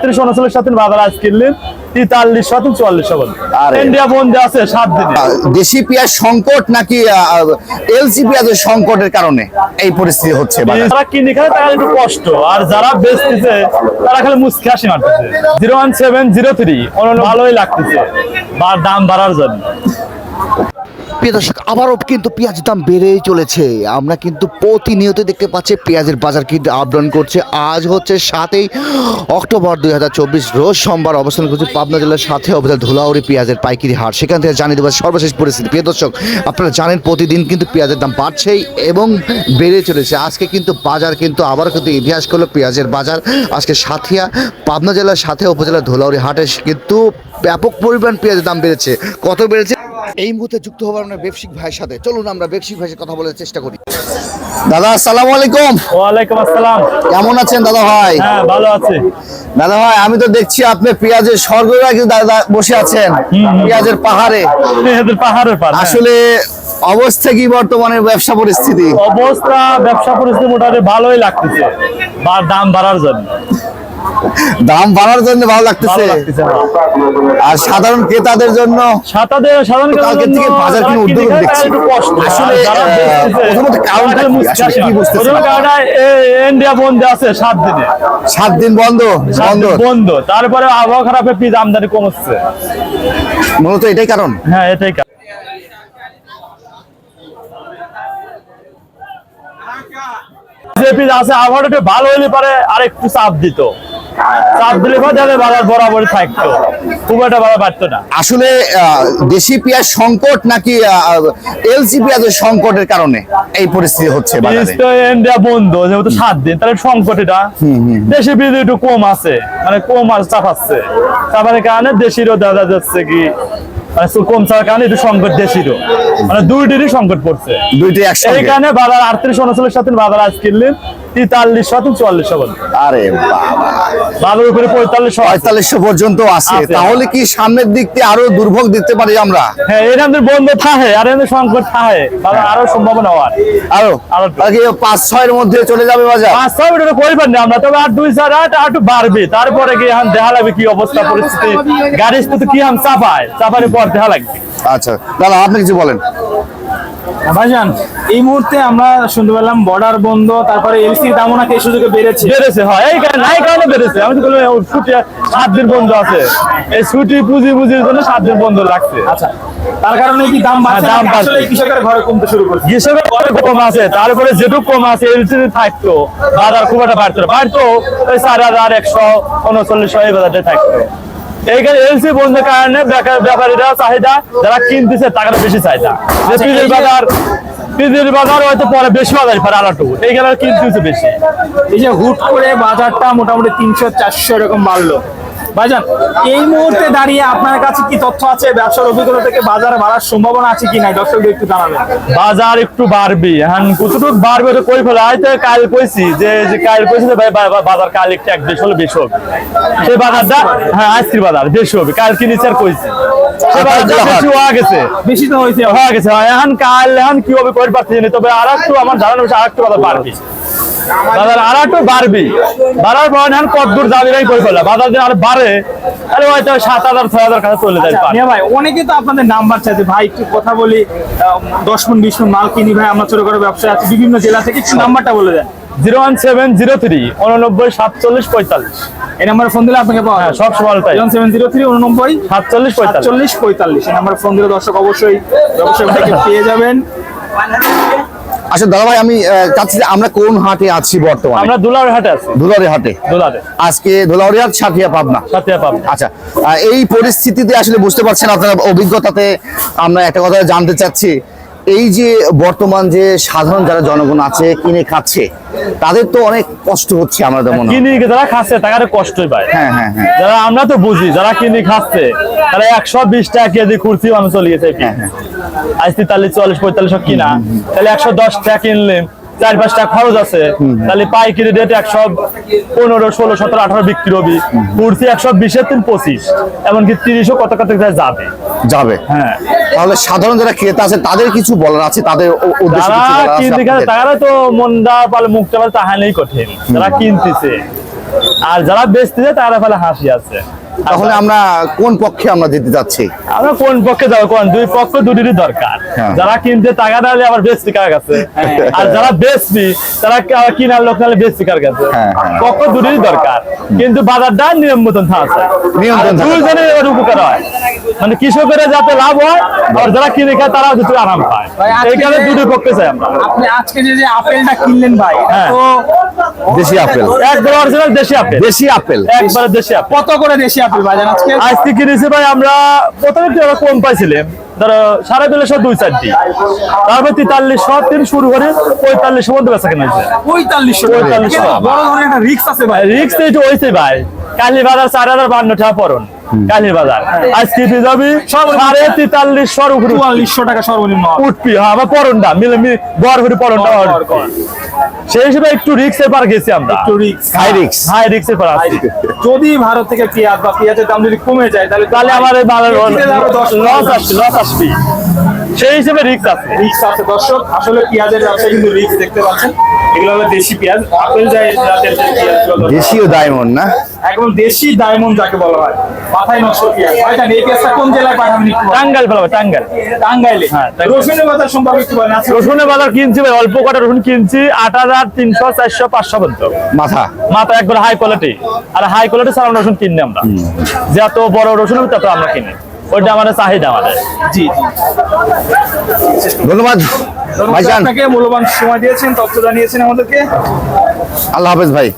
ত্রিশ উনচল্লিশ সাথে বাজার আজ কিনলেন। তেতাল্লিশ সাথে চুয়াল্লিশ আরে। ইন্ডিয়া বন্ধে আছে সাত দিনে। দেশি পেঁয়াজ সংকট নাকি এলসি পেঁয়াজের সংকটের কারণে এই পরিস্থিতি হচ্ছে? যারা কিনে খায় তারা একটু কষ্ট। আর যারা বেচতেছে তারা খালি মুসকে হাসি মারতেছে। Zero one seven zero three ভালোই লাগতেছে। বা দাম বাড়ার জন্য। প্রিয় দর্শক, আবারও কিন্তু পেঁয়াজের দাম বেড়েই চলেছে। আমরা কিন্তু প্রতিনিয়ত দেখতে পাচ্ছি পেঁয়াজের বাজার কিন্তু আপডাউন করছে। আজ হচ্ছে সাতই অক্টোবর দুই হাজার চব্বিশ, রোজ সোমবার অবস্থান করছে পাবনা জেলার সাথে অবস্থা ধুলাউড়ি পেঁয়াজের পাইকারি হাট সেখান থেকে জানিয়ে দেবো সর্বশেষ পরিস্থিতি। প্রিয় দর্শক, আপনারা জানেন প্রতিদিন কিন্তু পেঁয়াজের দাম বাড়ছেই এবং বেড়ে চলেছে। আজকে কিন্তু বাজার কিন্তু আবার কিন্তু ইতিহাস করল পেঁয়াজের বাজার। আজকে সাথিয়া, পাবনা জেলার সাথে উপজেলার ধুলাউড়ি হাটে কিন্তু ব্যাপক পরিমাণ পেঁয়াজের দাম বেড়েছে। কত বেড়েছে? এই মুহূর্তে যুক্ত হবার আমরা ব্যবসায়িক ভাইয়ের সাথে। চলুন আমরা ব্যবসায়িক ভাইয়ের কথা বলার চেষ্টা করি। দাদা আসসালামু আলাইকুম। ওয়ালাইকুম আসসালাম। কেমন আছেন দাদা ভাই? হ্যাঁ ভালো আছে। দাদা ভাই আমি তো দেখছি আপনি পেঁয়াজের স্বর্গরা কিন্তু দাদা বসে আছেন পেঁয়াজের পাহাড়ে। পাহাড়ের পার হ্যাঁ। আসলে অবস্থা কি বর্তমানে ব্যবসা পরিস্থিতি? অবস্থা ব্যবসা পরিস্থিতি মোটামুটি ভালোই লাগতেছে বা দাম বাড়ার জন্য। দাম বাড়ার জন্য ভালো লাগতেছে। হ্যাঁ। আর সাধারণ ক্রেতাদের জন্য সাধারণ কালকের থেকে বাজার কিনে উদ্যোগ দেখছি। আসলে, প্রথমত কারণটা আসলে কি বুঝতেছি ইন্ডিয়া বন্ধে আছে সাত দিনে। সাত দিন বন্ধ বন্ধ। বন্ধ। তারপরে আবহাওয়া খারাপে পিস আমদানি কমছে। মূলত এটাই কারণ? হ্যাঁ এটাই কারণ। যে আছে আবহাওয়াটা ভালো হলে পারে আরেকটু চাপ দিত। চাপ দিলে তাহলে বাজার বরাবরই থাকতো। খুব একটা বাজার বাড়তো না। আসলে দেশি পেঁয়াজ সংকট নাকি এলসি পেঁয়াজের সংকটের কারণে এই পরিস্থিতি হচ্ছে বাজারে? ইন্ডিয়া বন্ধ যেহেতু সাত দিন তাহলে সংকট এটা। দেশি পিস একটু কম আছে মানে কম আর চাপাচ্ছে চাপানোর কারণে দেশিরও দেখা যাচ্ছে কি মানে কম কারণে একটু সংকট দেশিরও। মানে দুইটিরই সংকট পড়ছে। দুইটি এই একসঙ্গে কারণে বাজার আটত্রিশ উনচল্লিশ সাথে বাজার আজ কিনলেন তেতাল্লিশ সাথে চুয়াল্লিশ বল আরে বাবা। উপরে পঁয়তাল্লিশ পঁয়তাল্লিশশো পর্যন্ত আছে। তাহলে কি সামনের দিক দিয়ে আরও দুর্ভোগ দিতে পারি আমরা? হ্যাঁ এর আমাদের বন্ধ থাহে আর এদের সংকট থাহে। বাজার আরও সম্ভাবনা হওয়ার। আরও? আরও পাঁচ ছয়ের মধ্যে চলে যাবে বাজার? পাঁচ ছয় মিনিট করিবেন না আমরা তবে আর দুই চার আট আর একটু বাড়বে। তারপরে কি এখন দেখা লাগবে কি অবস্থা পরিস্থিতি। গাড়ি তো কি আম চাপায় চাপানোর পর দেখা লাগবে। আচ্ছা দাদা আপনি কিছু বলেন। ভাইজান এই মুহূর্তে আমরা শুনতে পেলাম বর্ডার বন্ধ তারপরে এলসি দামও নাকি এই সুযোগে বেড়েছে। বেড়েছে হয়। এই কারণে নাই কারণে বেড়েছে। আমি তো বললাম, ছুটি সাত দিন বন্ধ আছে। এই ছুটি পুঁজি পুঁজির জন্য সাত দিন বন্ধ লাগছে। আচ্ছা তার কারণে কি দাম বাড়ছে হ্যাঁ, দাম বাড়ছে। কৃষকের ঘরে কমতে শুরু করছে? কৃষকের অনেক কম আছে তারপরে যেটুকু কম আছে থাকতো। বাজার খুব একটা বাড়তো বাড়তো ওই চার হাজার একশো উনচল্লিশ এই বাজারটা থাকতো। এইখানে এলসি বন্ধের কারণে ব্যাপারীরা চাহিদা যারা কিনতেছে টাকাটা বেশি চাহিদা। আচ্ছা, পিজের বাজার পিজের বাজার হয়তো পরে বেশি বাজার পারে আলাটু এইখানে কিনতেছে বেশি। এই যে হুট করে বাজারটা মোটামুটি তিনশো চারশো এরকম বাড়লো। ভাইজান এই মুহূর্তে দাঁড়িয়ে আপনার কাছে কি তথ্য আছে? ব্যবসার অভিজ্ঞতা থেকে বাজার বাড়ার সম্ভাবনা আছে কি নাই? দর্শকদের একটু জানাবেন। বাজার একটু বাড়বি। এখন কতটুকু বাড়বে তো কই ফেলে? হয়তো কাল কইছি যে কাল কইছি ভাই বাজার কাল একটু এক বেশ হলে বেশ হবে। সেই বাজারটা হ্যাঁ আজকের বাজার বেশ হবে। কাল কিনেছি আর কইছি। বেশি হওয়া গেছে। বেশি তো হয়েছে। হয়ে গেছে। এখন কাল এখন কি হবে কই পারছি তবে আর একটু আমার ধারণা আর একটু বাজার বাড়বি। বাজার আর একটু বাড়বি। বাড়ার পর এখন কত দূর যাবি নাই কই ফেলা বাজার দিন আর বাড়ে তাহলে হয়তো সাত হাজার ছয় হাজার কাছে চলে আচ্ছা, ভাই অনেকে তো আপনাদের নাম্বার চাইছে। ভাই একটু কথা বলি। দশ মন বিশ মন মাল কিনি ভাই আমরা ছোট করে ব্যবসা আছে। বিভিন্ন জেলা থেকে একটু নাম্বারটা বলে দেন। Zero one seven zero three উননব্বই সাতচল্লিশ পঁয়তাল্লিশ। এই নাম্বারে ফোন দিলে আপনাকে পাওয়া হ্যাঁ সব সময় তাই ওয়ান সেভেন জিরো থ্রি উননব্বই সাতচল্লিশ পঁয়তাল্লিশ। পঁয়তাল্লিশ। এই নাম্বারে ফোন দিলে দর্শক অবশ্যই ব্যবসায়ী ভাইকে পেয়ে যাবেন। আচ্ছা দাদা ভাই আমি চাচ্ছি যে আমরা কোন হাটে আছি বর্তমানে? আমরা দুলারের হাটে আছি। দুলারের হাটে? দুলারে। আজকে দুলারের হাট সাথিয়া পাবনা। ছাতিয়া পাবনা। আচ্ছা এই পরিস্থিতিতে আসলে বুঝতে পারছেন আপনার অভিজ্ঞতাতে আমরা একটা কথা জানতে চাচ্ছি। এই যে বর্তমান যে সাধারণ যারা জনগণ আছে কিনে খাচ্ছে তাদের তো অনেক কষ্ট হচ্ছে আমাদের মনে কিনে যারা খাচ্ছে তারা কষ্টই পায়। হ্যাঁ হ্যাঁ হ্যাঁ। যারা আমরা তো বুঝি যারা কিনে খাচ্ছে তারা একশো বিশ টাকা কেজি কুর্তি মানুষ চলে গেছে হ্যাঁ, হ্যাঁ। আজ তেতাল্লিশ চল্লিশ পঁয়তাল্লিশ কিনা। তাহলে একশো দশ টাকা কিনলেন চার পাঁচটা খরচ আছে। তাহলে পাইকারি রেট একশো পনেরো ষোলো সতেরো আঠারো বিক্রি হবি। কুর্সি একশো বিশের তিন পঁচিশ। এমনকি তিরিশও কত কত যাবে। যাবে। হ্যাঁ। তাহলে সাধারণ যারা ক্রেতা আছে তাদের কিছু বলার আছে? তাদের তারা তো মন্দা পালে মুখটা পালে তাহানেই কঠিন। যারা কিনতেছে। আর যারা বেচতেছে তারা ফলে হাসি আছে। তাহলে আমরা কোন পক্ষে আমরা যেতে চাচ্ছি আমরা কোন পক্ষে যাব কোন? দুই পক্ষ দুটিরই দরকার। হ্যাঁ। যারা কিনতে টাকা দিলে আবার বেচতে কার কাছে আর যারা বেচবি তারা কিনার লোক নাহলে বেচতে কার কাছে হ্যাঁ, হ্যাঁ। পক্ষ দুটিরই দরকার। কিন্তু বাজারটা নিয়ম মতন থাকছে থাকা। দুইজনের এবার উপকার হয়। মানে কৃষকের যাতে লাভ হয় আর যারা কিনে খায় কিছু আরাম পায়। এইখানে দুটি পক্ষে চাই আমরা। আপনি আজকে যে যে আপেলটা কিনলেন ভাই হ্যাঁ। তো দেশি আপেল। একবার অরিজিনাল দেশি আপেল। দেশি আপেল। একবারে দেশি আপেল। কত করে দেশি আপেল বাজান আজকে? আজকে কিনেছি ভাই আমরা প্রথমে একটু আমরা কম পাইছিলাম? ধরো সাড়ে তিনশো দুই চারটি। তারপর তেতাল্লিশশো তিন শুরু করে পঁয়তাল্লিশশো মধ্যে বেচা কেনা হয়েছে। একটা রিক্স আছে ভাই। রিক্স তো একটু হয়েছে ভাই। কালী বাজার চার হাজার বান্ন টাকা পড়ুন কালী বাজার। আজকে তুই যাবি সাড়ে তেতাল্লিশশোর উপরে। চুয়াল্লিশশো টাকা সর্বনিম্ন। উঠবি হ্যাঁ আমার পড়নটা মিলে মিলে গড় করে গড়। সেই হিসেবে একটু রিক্সের পার গেছি আমরা। একটু রিক্স হাই রিক্স হাই রিক্সের পার যদি ভারত থেকে পেঁয়াজ বা পেঁয়াজের দাম যদি কমে যায় তাহলে তাহলে আমার এই দশ লস আসবে লস আসবে। সেই হিসেবে রিক্স আছে। রিক্স আছে দর্শক। আসলে পেঁয়াজের ব্যবসায় কিন্তু রিক্স দেখতে পাচ্ছেন। এগুলো হলো দেশি পেঁয়াজ। আপেল যায় জাতের দেশীয় ডায়মন্ড না? একদম দেশি ডায়মন্ড যাকে বলা হয়। মাথায় পেঁয়াজ ভাইজান এই পেঁয়াজটা কোন জেলায় পাঠাবেন? টাঙ্গাইল ফেলাবে টাঙ্গাইল। টাঙ্গাইলে। হ্যাঁ। রসুনের কথা সম্পর্কে একটু বলেন রসুনের বাজার কিনছি ভাই অল্প কটা রসুন কিনছি আট হাজার তিনশো চারশো পাঁচশো পর্যন্ত। মাথা? মাথা একবার হাই কোয়ালিটি আর হাই কোয়ালিটি সালাম রসুন কিনি আমরা। যত বড় রসুন তত আমরা কিনি। ওইটা আমাদের চাহিদা আমাদের। জি। ধন্যবাদ ধন্যবাদ ভাইজান। আপনাকে মূল্যবান সময় দিয়েছেন তথ্য জানিয়েছেন আমাদেরকে। আল্লাহ হাফেজ ভাই।